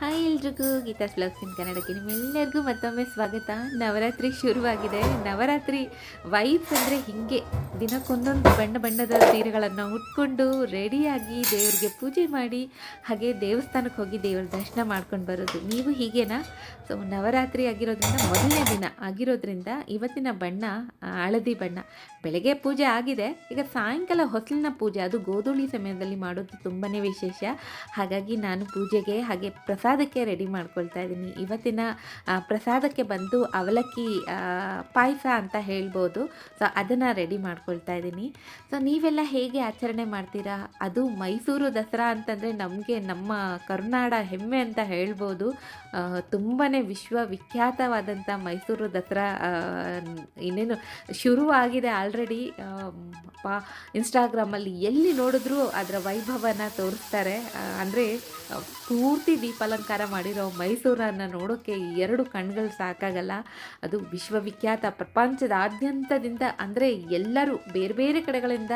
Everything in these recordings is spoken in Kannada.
ಹಾಯ್ ಎಲ್ರಿಗೂ ಗೀತಾ ಬ್ಲಾಗ್ಸ್ ಇನ್ ಕನ್ನಡಕ್ಕೆ ನಿಮ್ಮೆಲ್ಲರಿಗೂ ಮತ್ತೊಮ್ಮೆ ಸ್ವಾಗತ. ನವರಾತ್ರಿ ಶುರುವಾಗಿದೆ. ನವರಾತ್ರಿ ವೈಫ್ ಅಂದರೆ ಹೀಗೆ. ದಿನಕ್ಕೊಂದೊಂದು ಬಣ್ಣ ಬಣ್ಣದ ಸೀರೆಗಳನ್ನು ಉಟ್ಕೊಂಡು ರೆಡಿಯಾಗಿ ದೇವರಿಗೆ ಪೂಜೆ ಮಾಡಿ ಹಾಗೆ ದೇವಸ್ಥಾನಕ್ಕೆ ಹೋಗಿ ದೇವರ ದರ್ಶನ ಮಾಡ್ಕೊಂಡು ಬರೋದು. ನೀವು ಹೀಗೇನಾ? ಸೊ ನವರಾತ್ರಿ ಆಗಿರೋದ್ರಿಂದ ಮೊದಲನೇ ದಿನ ಆಗಿರೋದ್ರಿಂದ ಇವತ್ತಿನ ಬಣ್ಣ, ಹಳದಿ ಬಣ್ಣ. ಬೆಳಗ್ಗೆ ಪೂಜೆ ಆಗಿದೆ. ಈಗ ಸಾಯಂಕಾಲ ಹೊಸಲಿನ ಪೂಜೆ. ಅದು ಗೋಧೂಳಿ ಸಮಯದಲ್ಲಿ ಮಾಡೋದು ತುಂಬಾ ವಿಶೇಷ. ಹಾಗಾಗಿ ನಾನು ಪೂಜೆಗೆ ಹಾಗೆ ಪ್ರಸಾದಕ್ಕೆ ರೆಡಿ ಮಾಡ್ಕೊಳ್ತಾ ಇದ್ದೀನಿ. ಇವತ್ತಿನ ಪ್ರಸಾದಕ್ಕೆ ಬಂದು ಅವಲಕ್ಕಿ ಪಾಯಸ ಅಂತ ಹೇಳ್ಬೋದು. ಸೊ ಅದನ್ನು ರೆಡಿ ಮಾಡ್ಕೊಳ್ತಾ ಇದ್ದೀನಿ. ಸೊ ನೀವೆಲ್ಲ ಹೇಗೆ ಆಚರಣೆ ಮಾಡ್ತೀರಾ? ಅದು ಮೈಸೂರು ದಸರಾ ಅಂತಂದರೆ ನಮಗೆ ನಮ್ಮ ಕರುನಾಡ ಹೆಮ್ಮೆ ಅಂತ ಹೇಳ್ಬೋದು. ತುಂಬಾ ವಿಶ್ವವಿಖ್ಯಾತವಾದಂಥ ಮೈಸೂರು ದಸರಾ ಇನ್ನೇನು ಶುರುವಾಗಿದೆ ಆಲ್ರೆಡಿ ಪಾ ಇನ್ಸ್ಟಾಗ್ರಾಮಲ್ಲಿ ಎಲ್ಲಿ ನೋಡಿದ್ರೂ ಅದರ ವೈಭವನ ತೋರಿಸ್ತಾರೆ. ಅಂದರೆ, ಪೂರ್ತಿ ದೀಪಾಲಂಕಾರ ಮಾಡಿರೋ ಮೈಸೂರನ್ನು ನೋಡೋಕ್ಕೆ ಎರಡು ಕಣ್ಗಳು ಸಾಕಾಗಲ್ಲ. ಅದು ವಿಶ್ವವಿಖ್ಯಾತ ಪ್ರಪಂಚದಾದ್ಯಂತದಿಂದ ಅಂದರೆ ಎಲ್ಲರೂ ಬೇರೆ ಬೇರೆ ಕಡೆಗಳಿಂದ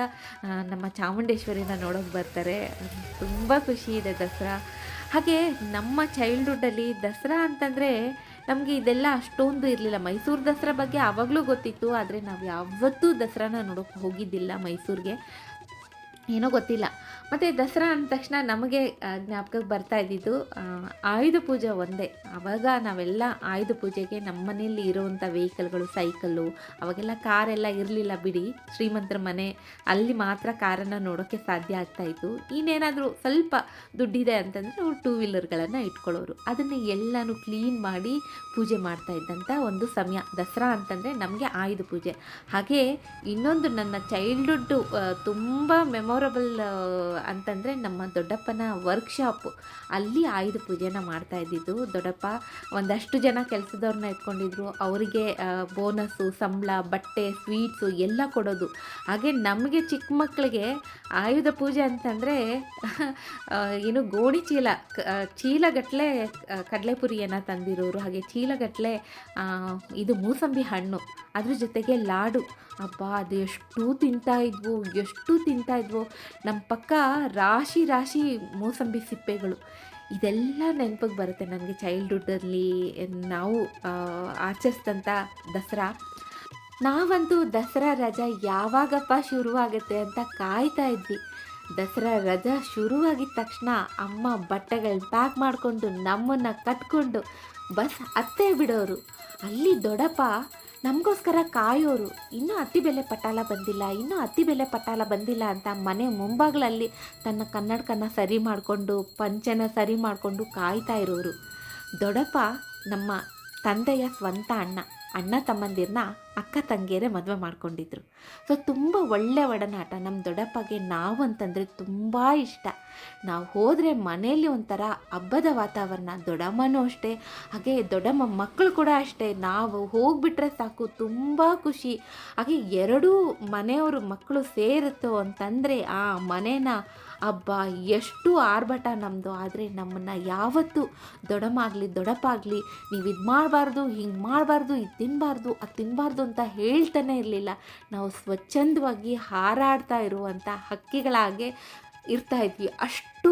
ನಮ್ಮ ಚಾಮುಂಡೇಶ್ವರಿನ ನೋಡೋಕೆ ಬರ್ತಾರೆ. ತುಂಬ ಖುಷಿ ಇದೆ ದಸರಾ. ಹಾಗೆ ನಮ್ಮ ಚೈಲ್ಡ್ಹುಡ್ಡಲ್ಲಿ ದಸರಾ ಅಂತಂದರೆ ನಮಗೆ ಇದೆಲ್ಲ ಅಷ್ಟೊಂದು ಇರಲಿಲ್ಲ. ಮೈಸೂರು ದಸರಾ ಬಗ್ಗೆ ಆವಾಗಲೂ ಗೊತ್ತಿತ್ತು, ಆದರೆ ನಾವು ಯಾವತ್ತೂ ದಸರಾನ ನೋಡೋಕೆ ಹೋಗಿದ್ದಿಲ್ಲ ಮೈಸೂರಿಗೆ. ಏನೋ ಗೊತ್ತಿಲ್ಲ. ಮತ್ತು ದಸರಾ ಅಂದ ತಕ್ಷಣ ನಮಗೆ ಜ್ಞಾಪಕಕ್ಕೆ ಬರ್ತಾ ಇದ್ದಿದ್ದು ಆಯುಧ ಪೂಜೆ ಒಂದೇ. ಆವಾಗ ನಾವೆಲ್ಲ ಆಯುಧ ಪೂಜೆಗೆ ನಮ್ಮ ಮನೆಯಲ್ಲಿ ಇರುವಂಥ ವೆಹಿಕಲ್ಗಳು, ಸೈಕಲ್ಲು, ಅವಾಗೆಲ್ಲ ಕಾರೆಲ್ಲ ಇರಲಿಲ್ಲ ಬಿಡಿ. ಶ್ರೀಮಂತರ ಮನೆ, ಅಲ್ಲಿ ಮಾತ್ರ ಕಾರನ್ನು ನೋಡೋಕ್ಕೆ ಸಾಧ್ಯ ಆಗ್ತಾಯಿತ್ತು ಇನ್ನೇನಾದರೂ ಸ್ವಲ್ಪ ದುಡ್ಡಿದೆ ಅಂತಂದರೆ ಅವ್ರು ಟೂ ವೀಲರ್ಗಳನ್ನು ಇಟ್ಕೊಳ್ಳೋರು. ಅದನ್ನು ಎಲ್ಲನೂ ಕ್ಲೀನ್ ಮಾಡಿ ಪೂಜೆ ಮಾಡ್ತಾ ಇದ್ದಂಥ ಒಂದು ಸಮಯ. ದಸರಾ ಅಂತಂದರೆ ನಮಗೆ ಆಯುಧ ಪೂಜೆ. ಹಾಗೆ ಇನ್ನೊಂದು ನನ್ನ ಚೈಲ್ಡ್ಹುಡ್ಡು ತುಂಬ ಮೆಮೊರಬಲ್ ಅಂತಂದರೆ ನಮ್ಮ ದೊಡ್ಡಪ್ಪನ ವರ್ಕ್ಶಾಪು ಅಲ್ಲಿ ಆಯುಧ ಪೂಜೆನ ಮಾಡ್ತಾ ಇದ್ದಿದ್ದು. ದೊಡ್ಡಪ್ಪ ಒಂದಷ್ಟು ಜನ ಕೆಲಸದವ್ರನ್ನ ಇಟ್ಕೊಂಡಿದ್ರು ಅವರಿಗೆ ಬೋನಸ್ಸು ಸಂಬಳ, ಬಟ್ಟೆ ಸ್ವೀಟ್ಸು ಎಲ್ಲ ಕೊಡೋದು. ಹಾಗೆ ನಮಗೆ ಚಿಕ್ಕ ಮಕ್ಕಳಿಗೆ ಆಯುಧ ಪೂಜೆ ಅಂತಂದರೆ ಏನು ಗೋಣಿ ಚೀಲ ಚೀಲಗಟ್ಟಲೆ ಕಡಲೆಪುರಿಯನ್ನು ತಂದಿರೋರು. ಹಾಗೆ ಚೀಲಗಟ್ಟಲೆ ಇದು ಮೂಸಂಬಿ ಹಣ್ಣು. ಅದ್ರ ಜೊತೆಗೆ ಲಾಡು. ಅಪ್ಪ ಅದು ಎಷ್ಟು ತಿಂತಾ ಇದ್ವು, ಎಷ್ಟು ತಿಂತಾ ಇದ್ವು. ನಮ್ಮ ಪಕ್ಕ ರಾಶಿ ರಾಶಿ ಮೂಸಂಬಿ ಸಿಪ್ಪೆಗಳು. ಇದೆಲ್ಲ ನೆನಪಿಗೆ ಬರುತ್ತೆ ನನಗೆ ಚೈಲ್ಡ್ಹುಡ್ಡಲ್ಲಿ ನಾವು ಆಚರಿಸಿದಂಥ ದಸರಾ. ನಾವಂತೂ ದಸರಾ ರಜಾ ಯಾವಾಗಪ್ಪ ಶುರುವಾಗುತ್ತೆ ಅಂತ ಕಾಯ್ತಾ ಇದ್ವಿ. ದಸರಾ ರಜಾ ಶುರುವಾಗಿದ ತಕ್ಷಣ ಅಮ್ಮ ಬಟ್ಟೆಗಳನ್ನ ಪ್ಯಾಕ್ ಮಾಡಿಕೊಂಡು ನಮ್ಮನ್ನು ಕಟ್ಕೊಂಡು ಬಸ್ ಹತ್ತೇ ಬಿಡೋರು. ಅಲ್ಲಿ ದೊಡ್ಡಪ್ಪ ನಮಗೋಸ್ಕರ ಕಾಯೋರು, ಇನ್ನೂ ಅತಿ ಬೆಲೆ ಪಟಾಲ ಬಂದಿಲ್ಲ, ಇನ್ನೂ ಅತಿ ಬೆಲೆ ಪಟಾಲ ಬಂದಿಲ್ಲ ಅಂತ ಮನೆ ಮುಂಭಾಗಲಲ್ಲಿ ತನ್ನ ಕನ್ನಡಕನ್ನ ಸರಿ ಮಾಡಿಕೊಂಡು, ಪಂಚನ ಸರಿ ಮಾಡಿಕೊಂಡು ಕಾಯ್ತಾ ಇರೋರು. ದೊಡ್ಡಪ್ಪ ನಮ್ಮ ತಂದೆಯ ಸ್ವಂತ ಅಣ್ಣ. ಅಣ್ಣ ತಮ್ಮಂದಿರನ್ನ ಅಕ್ಕ ತಂಗಿಯರೇ ಮದುವೆ ಮಾಡ್ಕೊಂಡಿದ್ರು. ಸೊ ತುಂಬ ಒಳ್ಳೆ ಒಡನಾಟ. ನಮ್ಮ ದೊಡ್ಡಪ್ಪಗೆ ನಾವು ಅಂತಂದರೆ ತುಂಬ ಇಷ್ಟ. ನಾವು ಹೋದರೆ ಮನೆಯಲ್ಲಿ ಒಂಥರ ಹಬ್ಬದ ವಾತಾವರಣ. ದೊಡ್ಡಮ್ಮನೂ ಅಷ್ಟೇ. ಹಾಗೆ ದೊಡ್ಡಮ್ಮ ಮಕ್ಕಳು ಕೂಡ ಅಷ್ಟೇ. ನಾವು ಹೋಗ್ಬಿಟ್ರೆ ಸಾಕು, ತುಂಬ ಖುಷಿ. ಹಾಗೆ ಎರಡೂ ಮನೆಯವರು ಮಕ್ಕಳು ಸೇರುತ್ತೋ ಅಂತಂದರೆ ಆ ಮನೇನ ಹಬ್ಬ ಎಷ್ಟು ಆರ್ಭಟ ನಮ್ಮದು ಆದರೆ ನಮ್ಮನ್ನು ಯಾವತ್ತೂ ದೊಡಮಾಗಲಿ ದೊಡಪಾಗಲಿ ನೀವು ಇದು ಮಾಡಬಾರ್ದು, ಹಿಂಗೆ ಮಾಡಬಾರ್ದು, ಇದು ತಿನ್ನಬಾರ್ದು ಅದು ತಿನ್ನಬಾರ್ದು ಅಂತ ಹೇಳ್ತಾನೆ ಇರಲಿಲ್ಲ. ನಾವು ಸ್ವಚ್ಛಂದವಾಗಿ ಹಾರಾಡ್ತಾ ಇರುವಂಥ ಹಕ್ಕಿಗಳಾಗೆ ಇರ್ತಾ ಇದ್ವಿ. ಅಷ್ಟು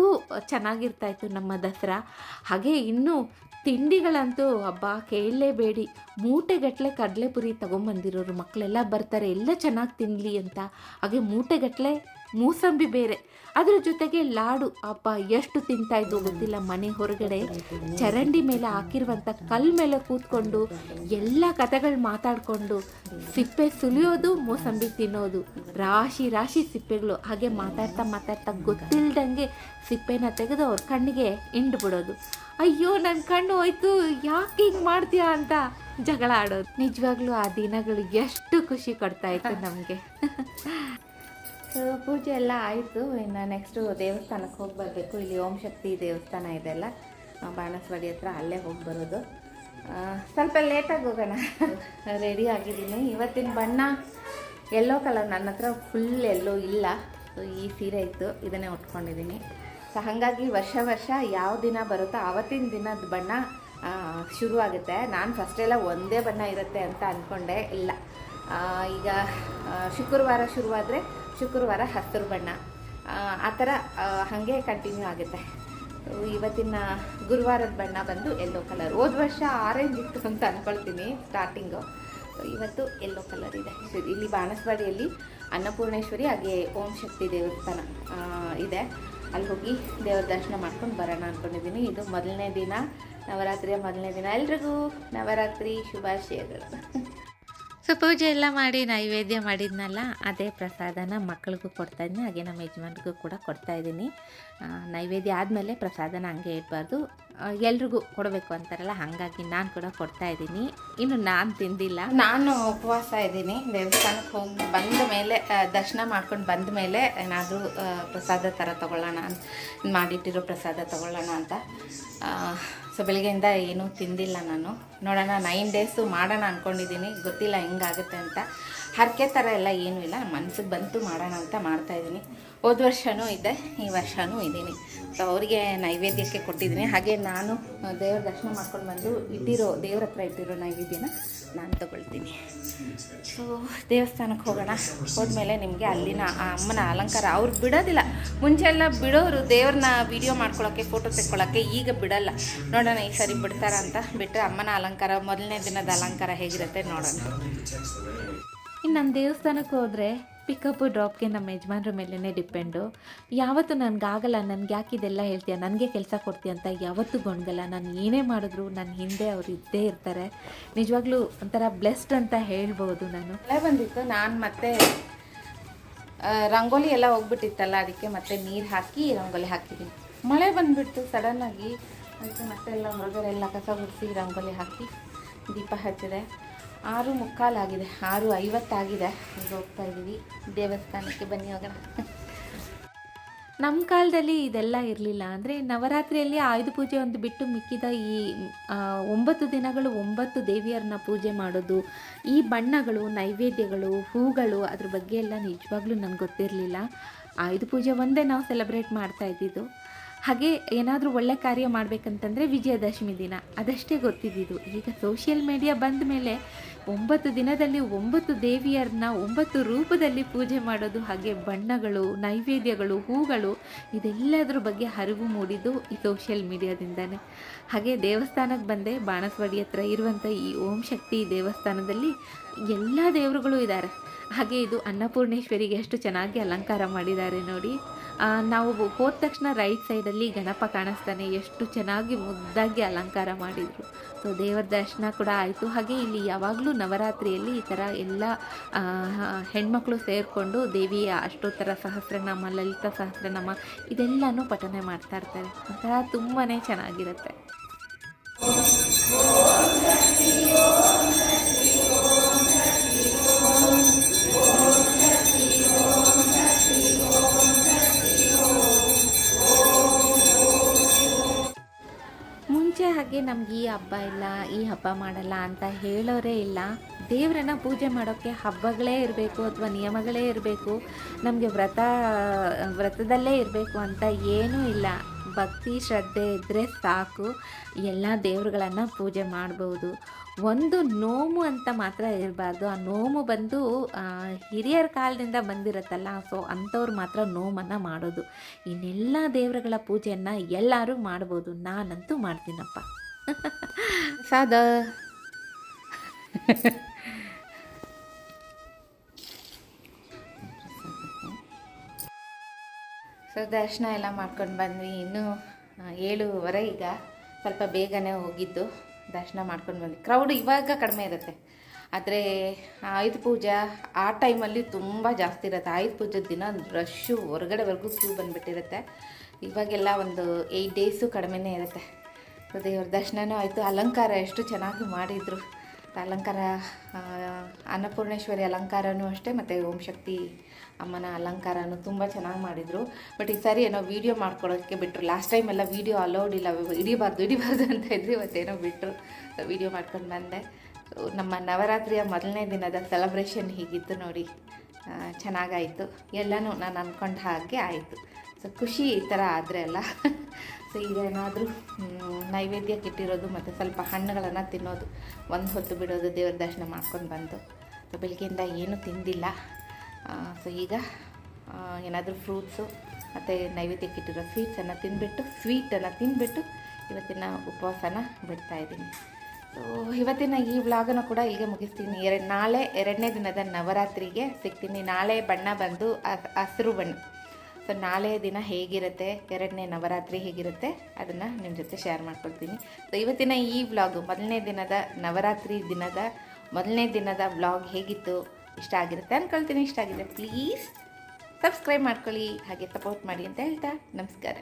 ಚೆನ್ನಾಗಿರ್ತಾ ಇತ್ತು ನಮ್ಮ ದಸರಾ. ಹಾಗೆ ಇನ್ನೂ ತಿಂಡಿಗಳಂತೂ ಹಬ್ಬ ಕೇಳಲೇಬೇಡಿ. ಮೂಟೆಗಟ್ಟಲೆ ಕಡಲೆಪುರಿ ತೊಗೊಂಬಂದಿರೋರು ಮಕ್ಕಳೆಲ್ಲ ಬರ್ತಾರೆ. ಎಲ್ಲ ಚೆನ್ನಾಗಿ ತಿನ್ನಲಿ ಅಂತ. ಹಾಗೆ ಮೂಟೆಗಟ್ಟಲೆ ಮೂಸಂಬಿ ಬೇರೆ. ಅದರ ಜೊತೆಗೆ ಲಾಡು. ಅಪ್ಪ, ಎಷ್ಟು ತಿಂತಾ ಇದ್ವು ಗೊತ್ತಿಲ್ಲ. ಮನೆ ಹೊರಗಡೆ ಚರಂಡಿ ಮೇಲೆ ಹಾಕಿರುವಂಥ ಕಲ್ ಮೇಲೆ ಕೂತ್ಕೊಂಡು ಎಲ್ಲ ಕಥೆಗಳು ಮಾತಾಡಿಕೊಂಡು ಸಿಪ್ಪೆ ಸುಲಿಯೋದು, ಮೂಸಂಬಿ ತಿನ್ನೋದು. ರಾಶಿ ರಾಶಿ ಸಿಪ್ಪೆಗಳು. ಹಾಗೆ ಮಾತಾಡ್ತಾ ಮಾತಾಡ್ತಾ ಗೊತ್ತಿಲ್ದಂಗೆ ಸಿಪ್ಪೆನ ತೆಗೆದು ಅವ್ರ ಕಣ್ಣಿಗೆ ಹಿಂಡು ಬಿಡೋದು. ಅಯ್ಯೋ ನನ್ನ ಕಣ್ಣು ಹೋಯ್ತು. ಯಾಕೆ ಹಿಂಗೆ ಮಾಡ್ತೀಯಾ ಅಂತ ಜಗಳ ಆಡೋದು. ನಿಜವಾಗ್ಲೂ ಆ ದಿನಗಳು ಎಷ್ಟು ಖುಷಿ ಕೊಡ್ತಾ ಇತ್ತು ನಮಗೆ. ಸೊ ಪೂಜೆ ಎಲ್ಲ ಆಯಿತು. ಇನ್ನು ನೆಕ್ಸ್ಟು ದೇವಸ್ಥಾನಕ್ಕೆ ಹೋಗಿ ಬರಬೇಕು. ಇಲ್ಲಿ ಓಂ ಶಕ್ತಿ ದೇವಸ್ಥಾನ ಇದೆಲ್ಲ ಬಾಣಸ್ವಾಡಿ ಹತ್ರ ಅಲ್ಲೇ ಹೋಗಿ ಬರೋದು. ಸ್ವಲ್ಪ ಲೇಟಾಗಿ ಹೋಗೋಣ. ರೆಡಿ ಆಗಿದ್ದೀನಿ. ಇವತ್ತಿನ ಬಣ್ಣ ಎಲ್ಲೋ ಕಲರ್ ನನ್ನ ಹತ್ರ ಫುಲ್ ಎಲ್ಲೋ ಇಲ್ಲ. ಸೊ ಈ ಸೀರೆ ಇತ್ತು. ಇದನ್ನೇ ಉಟ್ಕೊಂಡಿದ್ದೀನಿ. ಸೊ ಹಾಗಾಗಿ ವರ್ಷ ವರ್ಷ ಯಾವ ದಿನ ಬರುತ್ತೋ ಆವತ್ತಿನ ದಿನದ ಬಣ್ಣ ಶುರುವಾಗುತ್ತೆ ನಾನು ಫಸ್ಟೆಲ್ಲ ಒಂದೇ ಬಣ್ಣ ಇರುತ್ತೆ ಅಂತ ಅಂದ್ಕೊಂಡೆ ಇಲ್ಲ. ಈಗ ಶುಕ್ರವಾರ ಶುರುವಾದರೆ ಶುಕ್ರವಾರ ಹಸಿರು ಬಣ್ಣ. ಆ, ಥರ ಹಾಗೆ ಕಂಟಿನ್ಯೂ ಆಗುತ್ತೆ. ಇವತ್ತಿನ ಗುರುವಾರದ ಬಣ್ಣ ಬಂದು ಎಲ್ಲೋ ಕಲರ್ ಹೋದ ವರ್ಷ ಆರೆಂಜ್ ಇತ್ತು ಅಂತ ಅಂದ್ಕೊಳ್ತೀನಿ ಸ್ಟಾರ್ಟಿಂಗು ಇವತ್ತು ಎಲ್ಲೋ ಕಲರ್ ಇದೆ. ಇಲ್ಲಿ ಬಾಣಸವಾಡಿಯಲ್ಲಿ ಅನ್ನಪೂರ್ಣೇಶ್ವರಿ ಹಾಗೆ ಓಂ ಶಕ್ತಿ ದೇವಸ್ಥಾನ ಇದೆ. ಅಲ್ಲಿ ಹೋಗಿ ದೇವರ ದರ್ಶನ ಮಾಡ್ಕೊಂಡು ಬರೋಣ ಅಂದ್ಕೊಂಡಿದ್ದೀನಿ ಇದು ಮೊದಲನೇ ದಿನ. ನವರಾತ್ರಿಯ ಮೊದಲನೇ ದಿನ. ಎಲ್ರಿಗೂ ನವರಾತ್ರಿ ಶುಭಾಶಯಗಳು. ಸೊ ಪೂಜೆ ಎಲ್ಲ ಮಾಡಿ ನೈವೇದ್ಯ ಮಾಡಿದ್ನಲ್ಲ, ಅದೇ ಪ್ರಸಾದನ ಮಕ್ಕಳಿಗೂ ಕೊಡ್ತಾ ಇದ್ದೀನಿ ಹಾಗೆ ನಮ್ಮ ಯಜಮಾನ್ರಿಗೂ ಕೂಡ ಕೊಡ್ತಾ ಇದ್ದೀನಿ. ನೈವೇದ್ಯ ಆದಮೇಲೆ ಪ್ರಸಾದನ ಹಂಗೆ ಇಡಬಾರ್ದು. ಎಲ್ರಿಗೂ ಕೊಡಬೇಕು ಅಂತಾರಲ್ಲ, ಹಾಗಾಗಿ ನಾನು ಕೂಡ ಕೊಡ್ತಾ ಇದ್ದೀನಿ. ಇನ್ನು ನಾನು ತಿಂದಿಲ್ಲ. ನಾನು ಉಪವಾಸ ಇದ್ದೀನಿ. ದೇವಸ್ಥಾನಕ್ಕೆ ಹೋಗಿ ಬಂದ ಮೇಲೆ ದರ್ಶನ ಮಾಡ್ಕೊಂಡು ಬಂದ ಮೇಲೆ ಏನಾದರೂ ಪ್ರಸಾದ ಥರ ತೊಗೊಳ್ಳೋಣ ಮಾಡಿಟ್ಟಿರೋ ಪ್ರಸಾದ ತೊಗೊಳ್ಳೋಣ ಅಂತ ಸೊ ಬೆಳಗ್ಗೆಯಿಂದ ಏನೂ ತಿಂದಿಲ್ಲ ನಾನು. ನೋಡೋಣ ನೈನ್ ಡೇಸು ಮಾಡೋಣ ಅಂದ್ಕೊಂಡಿದ್ದೀನಿ ಗೊತ್ತಿಲ್ಲ ಹೆಂಗಾಗುತ್ತೆ ಅಂತ. ಹರಕೆ ಥರ ಎಲ್ಲ ಏನೂ ಇಲ್ಲ. ಮನ್ಸಿಗೆ ಬಂತು ಮಾಡೋಣ ಅಂತ ಮಾಡ್ತಾಯಿದ್ದೀನಿ ಹೋದ ವರ್ಷವೂ ಇದ್ದೆ ಈ ವರ್ಷವೂ ಇದ್ದೀನಿ. ಸೊ ಅವರಿಗೆ ನೈವೇದ್ಯಕ್ಕೆ ಕೊಟ್ಟಿದ್ದೀನಿ. ಹಾಗೆ ನಾನು, ದೇವ್ರ ದರ್ಶನ ಮಾಡ್ಕೊಂಡು ಬಂದು ಇಟ್ಟಿರೋ, ದೇವ್ರ ಹತ್ರ ಇಟ್ಟಿರೋ ನೈವೇದ್ಯನ ನಾನು ತಗೊಳ್ತೀನಿ. ಸೊ ದೇವಸ್ಥಾನಕ್ಕೆ ಹೋಗೋಣ. ಹೋದ್ಮೇಲೆ ನಿಮಗೆ ಅಲ್ಲಿನ ಆ ಅಮ್ಮನ ಅಲಂಕಾರ ಅವ್ರು ಬಿಡೋದಿಲ್ಲ. ಮುಂಚೆ ಎಲ್ಲ ಬಿಡೋರು, ದೇವ್ರನ್ನ ವಿಡಿಯೋ ಮಾಡ್ಕೊಳ್ಳೋಕ್ಕೆ ಫೋಟೋ ತೆಕ್ಕೊಳ್ಳೋಕ್ಕೆ ಈಗ ಬಿಡಲ್ಲ. ನೋಡೋಣ ಈ ಸರಿ ಬಿಡ್ತಾರ ಅಂತ ಬಿಟ್ಟರೆ ಅಮ್ಮನ ಅಲಂಕಾರ, ಮೊದಲನೇ ದಿನದ ಅಲಂಕಾರ ಹೇಗಿರುತ್ತೆ ನೋಡೋಣ. ಇನ್ನು ನಮ್ಮ ದೇವಸ್ಥಾನಕ್ಕೆ ಹೋದರೆ ಪಿಕಪ್ಪು ಡ್ರಾಪ್ಗೆ ನಮ್ಮ ಯಜಮಾನ್ರ ಮೇಲೇ ಡಿಪೆಂಡು ಯಾವತ್ತೂ ನನಗಾಗಲ್ಲ ನನಗೆ ಯಾಕೆ ಇದೆಲ್ಲ ಹೇಳ್ತೀಯ, ನನಗೆ ಕೆಲಸ ಕೊಡ್ತೀಯ ಅಂತ ಯಾವತ್ತೂ ಗೊಂಡಲ್ಲ ನಾನು ಏನೇ ಮಾಡಿದ್ರು ನನ್ನ ಹಿಂದೆ ಅವರು ಇದ್ದೇ ಇರ್ತಾರೆ. ನಿಜವಾಗ್ಲೂ ಒಂಥರ ಬ್ಲೆಸ್ಡ್ ಅಂತ ಹೇಳ್ಬೋದು ನಾನು. ಮಳೆ ಬಂದಿತ್ತು, ನಾನು ಮತ್ತೆ ರಂಗೋಲಿ ಎಲ್ಲ ಹೋಗ್ಬಿಟ್ಟಿತ್ತಲ್ಲ, ಅದಕ್ಕೆ ಮತ್ತೆ ನೀರು ಹಾಕಿ ರಂಗೋಲಿ ಹಾಕಿದ್ದೀನಿ ಮಳೆ ಬಂದುಬಿಡ್ತು ಸಡನ್ನಾಗಿ ಅದಕ್ಕೆ ಮತ್ತೆ ಎಲ್ಲ ಹೊರಗಡೆ ಎಲ್ಲ ಕಸ ಗುಡಿಸಿ ರಂಗೋಲಿ ಹಾಕಿ ದೀಪ ಹಚ್ಚಿದೆ. ಆರು ಮುಕ್ಕಾಲಾಗಿದೆ ಆರು ಐವತ್ತಾಗಿದೆ ಈಗ ಹೋಗ್ತಾ ಇದ್ದೀವಿ. ದೇವಸ್ಥಾನಕ್ಕೆ ಬನ್ನಿ ಹೋಗೋಣ. ನಮ್ಮ ಕಾಲದಲ್ಲಿ ಇದೆಲ್ಲ ಇರಲಿಲ್ಲ. ಅಂದರೆ ನವರಾತ್ರಿಯಲ್ಲಿ ಆಯುಧ ಪೂಜೆ ಒಂದು ಬಿಟ್ಟು ಮಿಕ್ಕಿದ ಈ ಒಂಬತ್ತು ದಿನಗಳು ಒಂಬತ್ತು ದೇವಿಯರನ್ನ ಪೂಜೆ ಮಾಡೋದು, ಈ ಬಣ್ಣಗಳು, ನೈವೇದ್ಯಗಳು, ಹೂಗಳು ಅದ್ರ ಬಗ್ಗೆ ಎಲ್ಲ ನಿಜವಾಗ್ಲೂ ನನಗೆ ಗೊತ್ತಿರಲಿಲ್ಲ. ಆಯುಧ ಪೂಜೆ ಒಂದೇ ನಾವು ಸೆಲೆಬ್ರೇಟ್ ಮಾಡ್ತಾ ಇದ್ದಿದ್ದು. ಹಾಗೆ ಏನಾದರೂ ಒಳ್ಳೆ ಕಾರ್ಯ ಮಾಡಬೇಕಂತಂದರೆ ವಿಜಯದಶಮಿ ದಿನ. ಅದಷ್ಟೇ ಗೊತ್ತಿದ್ದಿದ್ದು. ಈಗ ಸೋಷಿಯಲ್ ಮೀಡಿಯಾ ಬಂದ ಮೇಲೆ ಒಂಬತ್ತು ದಿನದಲ್ಲಿ ಒಂಬತ್ತು ದೇವಿಯರನ್ನ ಒಂಬತ್ತು ರೂಪದಲ್ಲಿ ಪೂಜೆ ಮಾಡೋದು, ಹಾಗೆ ಬಣ್ಣಗಳು, ನೈವೇದ್ಯಗಳು, ಹೂಗಳು, ಇದೆಲ್ಲದರ ಬಗ್ಗೆ ಅರಿವು ಮೂಡಿದ್ದು ಈ ಸೋಷಿಯಲ್ ಮೀಡಿಯಾದಿಂದನೇ ಹಾಗೆ ದೇವಸ್ಥಾನಕ್ಕೆ ಬಂದೆ. ಬಾಣಸ್ವಾಡಿ ಹತ್ರ ಇರುವಂಥ ಈ ಓಂ ಶಕ್ತಿ ದೇವಸ್ಥಾನದಲ್ಲಿ ಎಲ್ಲ ದೇವರುಗಳು ಇದ್ದಾರೆ. ಹಾಗೆ ಇದು ಅನ್ನಪೂರ್ಣೇಶ್ವರಿಗೆ ಎಷ್ಟು ಚೆನ್ನಾಗಿ ಅಲಂಕಾರ ಮಾಡಿದ್ದಾರೆ ನೋಡಿ. ನಾವು ಹೋದ ತಕ್ಷಣ ರೈಟ್ ಸೈಡಲ್ಲಿ ಗಣಪ ಕಾಣಿಸ್ತಾನೆ. ಎಷ್ಟು ಚೆನ್ನಾಗಿ ಮುದ್ದಾಗಿ ಅಲಂಕಾರ ಮಾಡಿದರು. ಸೊ ದೇವರ ದರ್ಶನ ಕೂಡ ಆಯಿತು. ಹಾಗೆ ಇಲ್ಲಿ ಯಾವಾಗಲೂ ನವರಾತ್ರಿಯಲ್ಲಿ ಈ ಥರ ಎಲ್ಲ ಹೆಣ್ಮಕ್ಳು ಸೇರಿಕೊಂಡು ದೇವಿಯ ಅಷ್ಟೋತ್ತರ ಸಹಸ್ರನಾಮ, ಲಲಿತ ಸಹಸ್ರನಾಮ ಇದೆಲ್ಲನೂ ಪಠನೆ ಮಾಡ್ತಾ ಇರ್ತಾರೆ. ಒಂಥರ ತುಂಬಾ ಚೆನ್ನಾಗಿರುತ್ತೆ. ಹಾಗೆ ನಮ್ಗೆ ಈ ಹಬ್ಬ ಇಲ್ಲ, ಈ ಹಬ್ಬ ಮಾಡಲ್ಲ ಅಂತ ಹೇಳೋರೇ ಇಲ್ಲ. ದೇವರನ್ನ ಪೂಜೆ ಮಾಡೋಕ್ಕೆ ಹಬ್ಬಗಳೇ ಇರಬೇಕು ಅಥವಾ ನಿಯಮಗಳೇ ಇರಬೇಕು. ನಮಗೆ ವ್ರತ, ವ್ರತದಲ್ಲೇ ಇರಬೇಕು ಅಂತ ಏನೂ ಇಲ್ಲ. ಭಕ್ತಿ, ಶ್ರದ್ಧೆ ಇದ್ದರೆ ಸಾಕು. ಎಲ್ಲ ದೇವರುಗಳನ್ನು ಪೂಜೆ ಮಾಡ್ಬೋದು. ಒಂದು ನೋವು ಅಂತ ಮಾತ್ರ ಇರಬಾರ್ದು. ಆ ನೋಮು ಬಂದು ಹಿರಿಯರ ಕಾಲದಿಂದ ಬಂದಿರುತ್ತಲ್ಲ, ಸೊ ಅಂಥವ್ರು ಮಾತ್ರ ನೋಮನ್ನು ಮಾಡೋದು. ಇನ್ನೆಲ್ಲ ದೇವರುಗಳ ಪೂಜೆಯನ್ನು ಎಲ್ಲರೂ ಮಾಡ್ಬೋದು. ನಾನಂತೂ ಮಾಡ್ತೀನಪ್ಪ. ಸಾದ ಸೊ ದರ್ಶನ ಎಲ್ಲ ಮಾಡ್ಕೊಂಡು ಬಂದ್ವಿ ಇನ್ನೂ ಏಳುವರೆ ಈಗ. ಸ್ವಲ್ಪ ಬೇಗನೆ ಹೋಗಿದ್ದು. ದರ್ಶನ ಮಾಡ್ಕೊಂಡು ಬಂದ್ವಿ. ಕ್ರೌಡ್ ಇವಾಗ ಕಡಿಮೆ ಇರುತ್ತೆ. ಆದರೆ, ಆಯುಧ ಪೂಜೆ ಆ ಟೈಮಲ್ಲಿ ತುಂಬ ಜಾಸ್ತಿ ಇರುತ್ತೆ. ಆಯುಧ ಪೂಜೆ ದಿನ ರಶ್ಶು ಹೊರಗಡೆವರೆಗೂ ಕ್ಯೂ ಬಂದುಬಿಟ್ಟಿರುತ್ತೆ. ಇವಾಗೆಲ್ಲ ಒಂದು ಏಯ್ಟ್ ಡೇಸು ಕಡಿಮೆನೇ ಇರುತ್ತೆ. ಸೊ ದೇವ್ರ ದರ್ಶನವೂ ಆಯಿತು. ಅಲಂಕಾರ ಎಷ್ಟು ಚೆನ್ನಾಗಿ ಮಾಡಿದರು. ಅಲಂಕಾರ ಅನ್ನಪೂರ್ಣೇಶ್ವರಿ ಅಲಂಕಾರನೂ ಅಷ್ಟೇ, ಮತ್ತು ಓಂ ಶಕ್ತಿ ಅಮ್ಮನ ಅಲಂಕಾರನೂ ತುಂಬ ಚೆನ್ನಾಗಿ ಮಾಡಿದರು. ಬಟ್ ಈ ಸಾರಿ ಏನೋ ವೀಡಿಯೋ ಮಾಡ್ಕೊಳ್ಳೋಕ್ಕೆ ಬಿಟ್ಟರು ಲಾಸ್ಟ್ ಟೈಮ್ ಎಲ್ಲ ವೀಡಿಯೋ ಅಲೌಡ್ ಇಲ್ಲ. ಹಿಡಿಬಾರ್ದು ಹಿಡಿಬಾರ್ದು ಅಂತ ಇದ್ರಿ ಮತ್ತೇನೋ ಬಿಟ್ಟರು ವೀಡಿಯೋ ಮಾಡ್ಕೊಂಡು ಬಂದೆ. ಸೊ ನಮ್ಮ ನವರಾತ್ರಿಯ ಮೊದಲನೇ ದಿನದ ಸೆಲೆಬ್ರೇಷನ್ ಹೀಗಿತ್ತು ನೋಡಿ. ಚೆನ್ನಾಗಾಯಿತು. ಎಲ್ಲನೂ ನಾನು ಅಂದ್ಕೊಂಡ ಹಾಗೆ ಆಯಿತು. ಸೊ ಖುಷಿ ಈ ಥರ ಆದರೆ ಅಲ್ಲ. ಸೊ ಈಗ ಏನಾದರೂ ನೈವೇದ್ಯಕ್ಕೆ ಇಟ್ಟಿರೋದು ಮತ್ತು ಸ್ವಲ್ಪ ಹಣ್ಣುಗಳನ್ನು ತಿನ್ನೋದು. ಒಂದು ಹೊತ್ತು ಬಿಡೋದು ದೇವ್ರ ದರ್ಶನ ಮಾಡ್ಕೊಂಡು ಬಂದು. ಸೊ ಬೆಳಗ್ಗೆಯಿಂದ ಏನೂ ತಿಂದಿಲ್ಲ. ಸೊ ಈಗ ಏನಾದರೂ ಫ್ರೂಟ್ಸು ಮತ್ತು ನೈವೇದ್ಯಕ್ಕೆ ಇಟ್ಟಿರೋ ಸ್ವೀಟ್ಸನ್ನು ತಿಂದುಬಿಟ್ಟು ಸ್ವೀಟನ್ನು ತಿಂದುಬಿಟ್ಟು ಇವತ್ತಿನ ಉಪವಾಸನ ಬಿಡ್ತಾ ಇದ್ದೀನಿ. ಸೊ ಇವತ್ತಿನ ಈ ವ್ಲಾಗನ್ನು ಕೂಡ ಇಲ್ಲಿಗೆ ಮುಗಿಸ್ತೀನಿ. ಎರಡು, ನಾಳೆ ಎರಡನೇ ದಿನದ ನವರಾತ್ರಿಗೆ ಸಿಗ್ತೀನಿ. ನಾಳೆ ಬಣ್ಣ ಬಂದು ಹಸ್- ಹಸಿರು ಬಣ್ಣ. ಸೊ ನಾಳೆ ದಿನ ಹೇಗಿರುತ್ತೆ? ಎರಡನೇ ನವರಾತ್ರಿ ಹೇಗಿರುತ್ತೆ? ಅದನ್ನು ನಿಮ್ಮ ಜೊತೆ ಶೇರ್ ಮಾಡ್ಕೊಳ್ತೀನಿ. ಸೊ ಇವತ್ತಿನ ಈ ವ್ಲಾಗು ಮೊದಲನೇ ದಿನದ ನವರಾತ್ರಿ ದಿನದ ಮೊದಲನೇ ದಿನದ ವ್ಲಾಗ್ ಹೇಗಿತ್ತು? ಇಷ್ಟ ಆಗಿರುತ್ತೆ ಅಂದ್ಕೊಳ್ತೀನಿ ಇಷ್ಟ ಆಗಿದೆ ಪ್ಲೀಸ್ ಸಬ್ಸ್ಕ್ರೈಬ್ ಮಾಡ್ಕೊಳ್ಳಿ. ಹಾಗೆ ಸಪೋರ್ಟ್ ಮಾಡಿ ಅಂತ ಹೇಳ್ತಾ. ನಮಸ್ಕಾರ.